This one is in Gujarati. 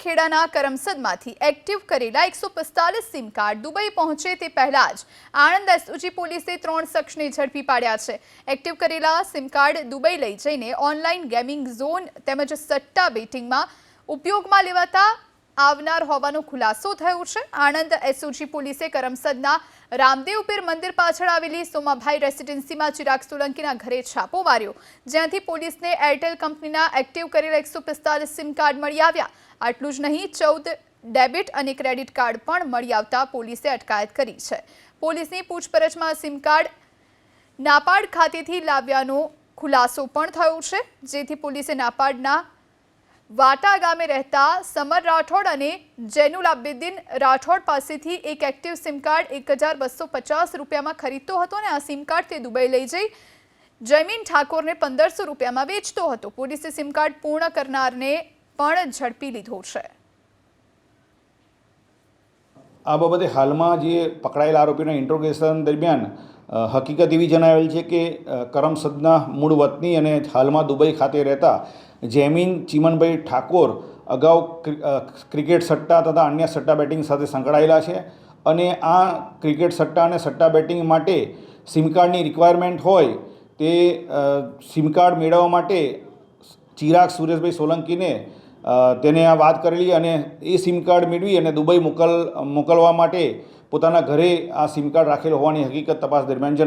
ખેડાના કરમસદમાંથી એક્ટિવ કરેલા એકસો પિસ્તાલીસ સિમ કાર્ડ દુબઈ પહોંચે તે પહેલા જ આણંદ એસઓજી પોલીસે ત્રણ શખ્સને ઝડપી પાડ્યા છે. એક્ટિવ કરેલા સિમ કાર્ડ દુબઈ લઈ જઈને ઓનલાઈન ગેમિંગ ઝોન તેમજ સટ્ટા બેટિંગમાં ઉપયોગમાં લેવાતા આવનાર હોવાનો ખુલાસો થયો છે. આણંદ એસઓજી પોલીસે કરમસદના રામદેવપીર મંદિર પાછળ આવેલી સોમાભાઈ રેસિડેન્સીમાં ચિરાગ સોલંકીના ઘરે છાપો માર્યો. જ્યાંથી પોલીસને એરટેલ કંપનીના એક્ટિવ કરેલા એકસો પિસ્તાલીસ સિમ કાર્ડ મળી આવ્યા. આટલું જ નહીં, ચૌદ ડેબિટ અને ક્રેડિટ કાર્ડ પણ મળી આવતા પોલીસે અટકાયત કરી છે. પોલીસની પૂછપરછમાં સિમ કાર્ડ નાપાડ ખાતેથી લાવ્યાનો ખુલાસો પણ થયો છે. જેથી પોલીસે નાપાડના વાટા ગામે રહેતા સમર રાઠોડ અને જૈનુલ આબેદીન રાઠોડ પાસેથી એક એક્ટિવ સિમ એક હજાર બસો પચાસ રૂપિયામાં ખરીદતો હતો અને આ સિમ તે દુબઈ લઈ જઈ જયમીન ઠાકોરને પંદરસો રૂપિયામાં વેચતો હતો. પોલીસે સિમ કાર્ડ પૂર્ણ કરનારને પણ ઝડપી લીધો છે. આ બાબતે હાલમાં જે પકડાયેલા આરોપીના ઇન્ટ્રોગેશન દરમિયાન હકીકત એવી જણાવેલ છે કે કરમસદના મૂળ વતની અને હાલમાં દુબઈ ખાતે રહેતા જેમીન ચીમનભાઈ ઠાકોર અગાઉ ક્રિકેટ સટ્ટા તથા અન્ય સટ્ટા બેટિંગ સાથે સંકળાયેલા છે અને આ ક્રિકેટ સટ્ટા અને સટ્ટા બેટિંગ માટે સિમ કાર્ડની રિક્વાયરમેન્ટ હોય તે સિમ કાર્ડ મેળવવા માટે ચિરાગ સુરેશભાઈ સોલંકીને તેને આ વાત કરેલી અને એ સિમ કાર્ડ મેળવી અને દુબઈ મોકલ, મોકલવા માટે પોતાના ઘરે આ સિમ કાર્ડ રાખેલ હોવાની હકીકત તપાસ દરમિયાન જણાય.